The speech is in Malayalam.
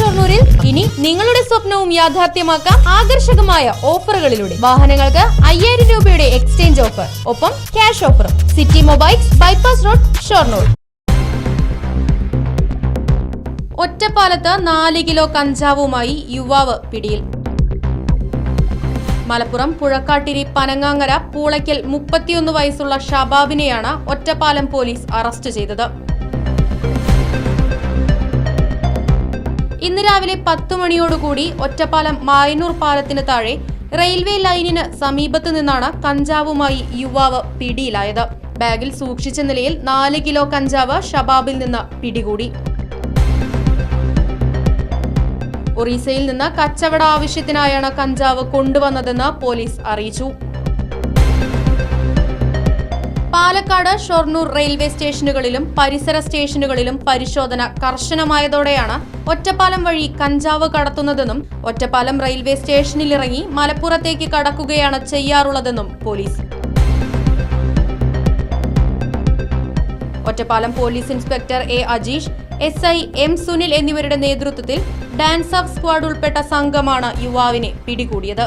ഷൊർണൂരിൽ ഇനി നിങ്ങളുടെ സ്വപ്നവും യാഥാർത്ഥ്യമാക്കാം ആകർഷകമായ ഓഫറുകളിലൂടെ. വാഹനങ്ങൾക്ക് അയ്യായിരം രൂപയുടെ എക്സ്ചേഞ്ച് ഓഫർ ഒപ്പം ക്യാഷ് ഓഫറും. City mobiles bypass road Shoranur. ഒറ്റപ്പാലത്ത് നാല് കിലോ കഞ്ചാവുമായി യുവാവ് പിടിയിൽ. മലപ്പുറം പുഴക്കാട്ടിരി പനങ്ങാങ്ങര പൂളയ്ക്കൽ മുപ്പത്തിയൊന്ന് വയസ്സുള്ള ഷബാബിനെയാണ് ഒറ്റപ്പാലം പോലീസ് അറസ്റ്റ് ചെയ്തത്. രാവിലെ പത്തു മണിയോടുകൂടി ഒറ്റപ്പാലം മായന്നൂർ പാലത്തിന് താഴെ റെയിൽവേ ലൈനിന് സമീപത്ത് നിന്നാണ് കഞ്ചാവുമായി യുവാവ് പിടിയിലായത്. ബാഗിൽ സൂക്ഷിച്ച നിലയിൽ നാല് കിലോ കഞ്ചാവ് ഷബാബിൽ നിന്ന് പിടികൂടി. ഒറീസയിൽ നിന്ന് കച്ചവട ആവശ്യത്തിനായാണ് കഞ്ചാവ് കൊണ്ടുവന്നതെന്ന് പോലീസ് അറിയിച്ചു. പാലക്കാട് ഷൊർണൂർ റെയിൽവേ സ്റ്റേഷനുകളിലും പരിസര സ്റ്റേഷനുകളിലും പരിശോധന കർശനമായതോടെയാണ് ഒറ്റപ്പാലം വഴി കഞ്ചാവ് കടത്തുന്നതെന്നും ഒറ്റപ്പാലം റെയിൽവേ സ്റ്റേഷനിലിറങ്ങി മലപ്പുറത്തേക്ക് കടക്കുകയാണ് ചെയ്യാറുള്ളതെന്നും police. Ottapalam police inspector A Ajeesh S I M Sunil എന്നിവരുടെ നേതൃത്വത്തിൽ ഡാൻസ് ഓഫ് സ്ക്വാഡ് ഉൾപ്പെട്ട സംഘമാണ് യുവാവിനെ പിടികൂടിയത്.